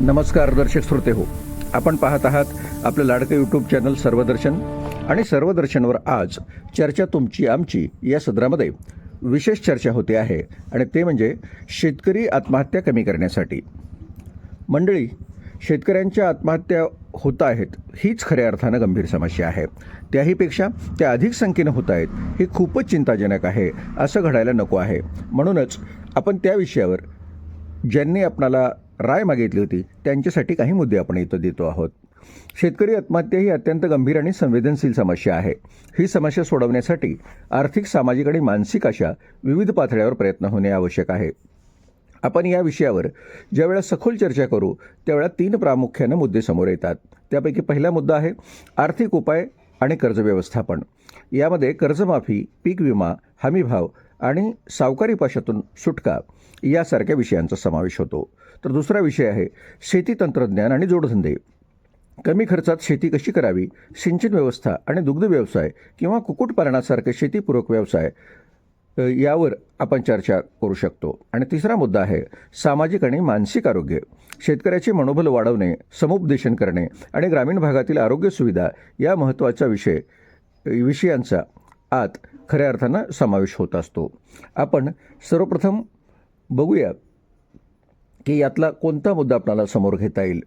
नमस्कार दर्शक श्रोते हो. आपण पाहत आहात आपलं लाडकं यूट्यूब चॅनल सर्वदर्शन आणि सर्वदर्शनवर आज चर्चा तुमची आमची या सदरामध्ये. विशेष चर्चा होते आहे आणि ते म्हणजे शेतकरी आत्महत्या कमी करण्यासाठी. मंडळी शेतकऱ्यांच्या आत्महत्या होत आहेत हीच खऱ्या अर्थानं गंभीर समस्या आहे. त्याहीपेक्षा त्या अधिक संख्येनं होत आहेत ही खूपच चिंताजनक आहे असं घडायला नको आहे. म्हणूनच आपण त्या विषयावर ज्यांनी आपणाला राय मागितली होती. त्यांच्यासाठी काही मुद्दे आपण इथं देतो आहोत. शेतकरी आत्महत्या ही अत्यंत गंभीर आणि संवेदनशील समस्या आहे. ही समस्या सोडवण्यासाठी आर्थिक सामाजिक आणि मानसिक अशा विविध पातळ्यावर प्रयत्न होणे आवश्यक आहे. आपण या विषयावर ज्यावेळा सखोल चर्चा करू त्यावेळा तीन प्रामुख्यानं मुद्दे समोर येतात. त्यापैकी पहिला मुद्दा आहे आर्थिक उपाय आणि कर्ज व्यवस्थापन. यामध्ये कर्जमाफी पीक विमा हमीभाव आणि सावकारी पाशातून सुटका यासारख्या विषयांचा समावेश होतो. तर दुसरा विषय आहे शेती तंत्रज्ञान आणि जोडधंदे. कमी खर्चात शेती कशी करावी? सिंचन व्यवस्था आणि दुग्ध व्यवसाय किंवा कुक्कुटपालनासारखे शेतीपूरक व्यवसाय यावर आपण चर्चा करू शकतो. आणि तिसरा मुद्दा आहे सामाजिक आणि मानसिक आरोग्य. शेतकऱ्याचे मनोबल वाढवणे समुपदेशन करणे आणि ग्रामीण भागातील आरोग्य सुविधा या महत्त्वाचा विषय विषयांचा आत खऱ्या अर्थानं समावेश होत असतो. आपण सर्वप्रथम बघूया की यातला कोणता मुद्दा आपल्याला समोर घेता येईल.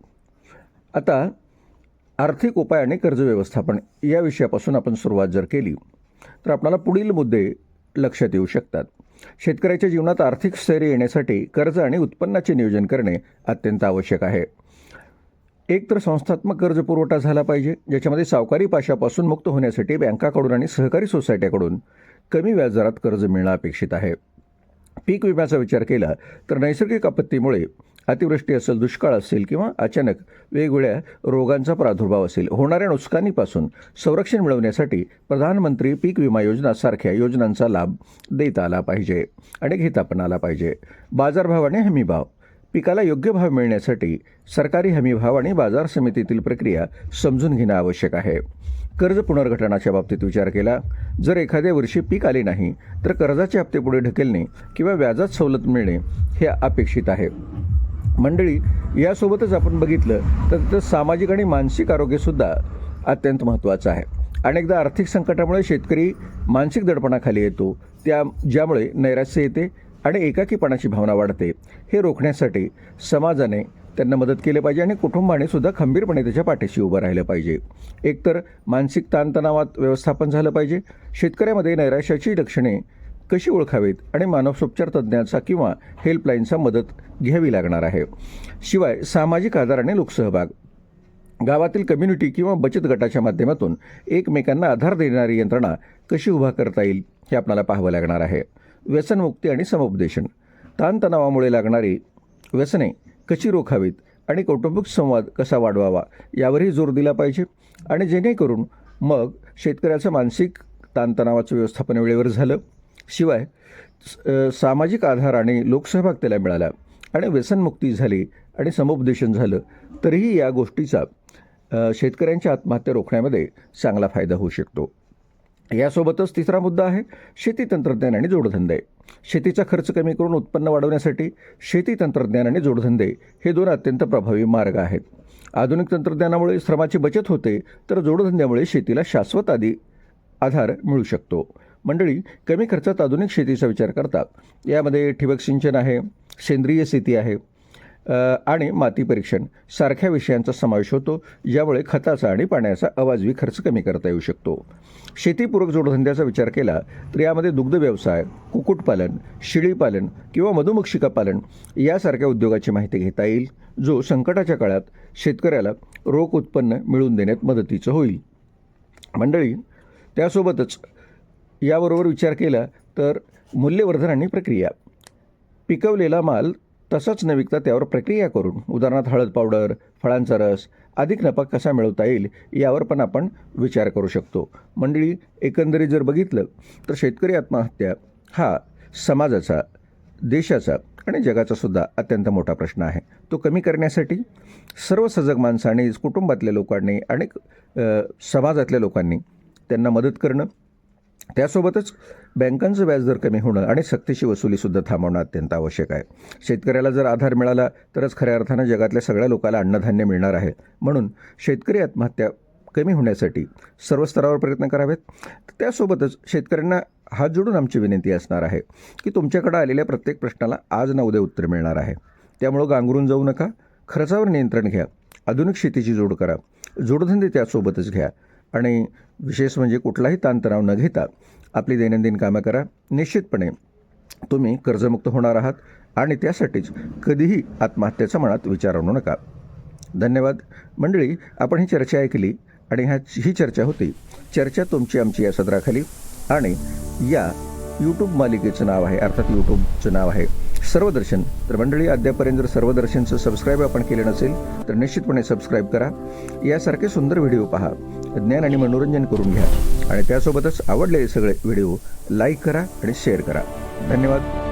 आता आर्थिक उपाय आणि कर्ज व्यवस्थापन या विषयापासून आपण सुरुवात जर केली तर आपल्याला पुढील मुद्दे लक्षात येऊ शकतात. शेतकऱ्याच्या जीवनात आर्थिक स्थैर्य येण्यासाठी कर्ज आणि उत्पन्नाचे नियोजन करणे अत्यंत आवश्यक आहे. एक तर संस्थात्मक कर्ज पुरवठा झाला पाहिजे ज्याच्यामध्ये सावकारी पाशापासून मुक्त होण्यासाठी बँकाकडून आणि सहकारी सोसायट्याकडून कमी व्याजदरात कर्ज मिळणं अपेक्षित आहे. पीक विम्याचा विचार केला तर नैसर्गिक आपत्तीमुळे अतिवृष्टी असेल दुष्काळ असेल किंवा अचानक वेगवेगळ्या रोगांचा प्रादुर्भाव असेल होणाऱ्या नुकसानीपासून संरक्षण मिळवण्यासाठी प्रधानमंत्री पीक विमा योजनासारख्या योजनांचा लाभ देता आला पाहिजे आणि घेता पण आला पाहिजे. बाजारभाव आणि हमीभाव पिकाला योग्य भाव मिळण्यासाठी सरकारी हमीभाव आणि बाजार समितीतील प्रक्रिया समजून घेणं आवश्यक आहे. कर्ज पुनर्गठनाच्या बाबतीत विचार केला जर एखाद्या वर्षी पीक आले नाही तर कर्जाचे हप्ते पुढे ढकलणे किंवा व्याजात सवलत मिळणे हे अपेक्षित आहे. मंडळी यासोबतच आपण बघितलं तर तिथं सामाजिक आणि मानसिक आरोग्यसुद्धा अत्यंत महत्त्वाचं आहे. अनेकदा आर्थिक संकटामुळे शेतकरी मानसिक दडपणाखाली येतो त्या ज्यामुळे नैराश्य येते आणि एकाकीपणाची भावना वाढते. हे रोखण्यासाठी समाजाने त्यांना मदत केली पाहिजे आणि कुटुंबाने सुद्धा खंबीरपणे त्याच्या पाठीशी उभं राहिलं पाहिजे. एकतर मानसिक ताणतणावात व्यवस्थापन झालं पाहिजे. शेतकऱ्यामध्ये नैराश्याची लक्षणे कशी ओळखावीत आणि मानवसोपचार तज्ज्ञांचा किंवा हेल्पलाईनचा मदत घ्यावी लागणार आहे? शिवाय सामाजिक आधार आणि लोकसहभाग. गावातील कम्युनिटी किंवा बचत गटाच्या माध्यमातून एकमेकांना आधार देणारी यंत्रणा कशी उभा करता येईल? हे आपल्याला पाहावं लागणार आहे. व्यसनमुक्ती आणि समुपदेशन. ताणतणावामुळे लागणारी व्यसने कशी रोखावीत आणि कौटुंबिक संवाद कसा वाढवावा यावरही जोर दिला पाहिजे आणि जेणेकरून मग शेतकऱ्याचं मानसिक ताणतणावाचं व्यवस्थापन वेळेवर झालं. शिवाय स- सामाजिक आधार आणि लोकसहभाग त्याला मिळाला आणि व्यसनमुक्ती झाली आणि समुपदेशन झालं तरीही या गोष्टीचा शेतकऱ्यांच्या आत्महत्या रोखण्यामध्ये चांगला फायदा होऊ शकतो. यासोबतच तिसरा मुद्दा आहे शेती तंत्रज्ञान आणि जोडधंदे. शेतीचा खर्च कमी करून उत्पन्न वाढवण्यासाठी शेती तंत्रज्ञान आणि जोडधंदे हे दोन अत्यंत प्रभावी मार्ग आहेत. आधुनिक तंत्रज्ञानामुळे श्रमाची बचत होते तर जोडधंद्यामुळे शेतीला शाश्वत आधी आधार मिळू शकतो. मंडळी कमी खर्चात आधुनिक शेतीचा विचार करतात यामध्ये ठिबक सिंचन आहे सेंद्रिय शेती आहे आणि माती परीक्षण. सारख्या विषयांचा समावेश होतो. ज्यामुळे खताचा आणि पाण्याचा अवाजवी खर्च कमी करता येऊ शकतो. शेतीपूरक जोडधंद्याचा विचार केला तर यामध्ये दुग्ध व्यवसाय कुक्कुटपालन शेळीपालन किंवा मधुमक्षिका पालन यासारख्या उद्योगाची माहिती घेता येईल जो संकटाच्या काळात शेतकऱ्याला रोख उत्पन्न मिळवून देण्यात मदतीचं होईल. मंडळी त्यासोबतच याबरोबर विचार केला तर मूल्यवर्धन आणि प्रक्रिया. पिकवलेला माल तसंच न विकता त्यावर प्रक्रिया करून उदाहरणार्थ हळद पावडर फळांचा रस अधिक नफा कसा मिळवता येईल यावर पण आपण विचार करू शकतो. मंडळी एकंदरीत जर बघितलं तर शेतकरी आत्महत्या हा समाजाचा देशाचा आणि जगाचा सुद्धा अत्यंत मोठा प्रश्न आहे. तो कमी करण्यासाठी सर्व सजग माणसांनी कुटुंबातल्या लोकांनी आणि समाजातल्या लोकांनी त्यांना मदत करणं त्यासोबतच बँकांचं व्याजदर कमी होणं आणि सक्तीची वसुलीसुद्धा थांबवणं अत्यंत आवश्यक आहे. शेतकऱ्याला जर आधार मिळाला तरच खऱ्या अर्थानं जगातल्या सगळ्या लोकांना अन्नधान्य मिळणार आहे. म्हणून शेतकरी आत्महत्या कमी होण्यासाठी सर्व स्तरावर प्रयत्न करावेत. त्यासोबतच शेतकऱ्यांना हात जोडून आमची विनंती असणार आहे की तुमच्याकडे आलेल्या प्रत्येक प्रश्नाला आज ना उद्या उत्तर मिळणार आहे. त्यामुळं गांगरून जाऊ नका. खर्चावर नियंत्रण घ्या. आधुनिक शेतीची जोड करा. जोडधंदे त्यासोबतच घ्या. आणि विशेष म्हणजे कुठलाही ताणतणाव न घेता आपली दैनंदिन कामं करा. निश्चितपणे तुम्ही कर्जमुक्त होणार आहात आणि त्यासाठीच कधीही आत्महत्येचा मनात विचार आणू नका. धन्यवाद. मंडळी आपण ही चर्चा ऐकली आणि ह्या ही चर्चा होती. चर्चा तुमची आमची या सदराखाली आणि या यूट्यूब मालिकेचं नाव आहे अर्थात यूट्यूबचं नाव आहे. सर्वदर्शन. तर मंडळी अद्यापर्यंत जर सर्वदर्शनचं सबस्क्राईब आपण केलं नसेल तर निश्चितपणे सबस्क्राईब करा. यासारखे सुंदर व्हिडिओ पहा. ज्ञान आणि मनोरंजन करून घ्या. आणि त्यासोबतच आवडलेले सगळे व्हिडिओ लाईक करा आणि शेअर करा. धन्यवाद.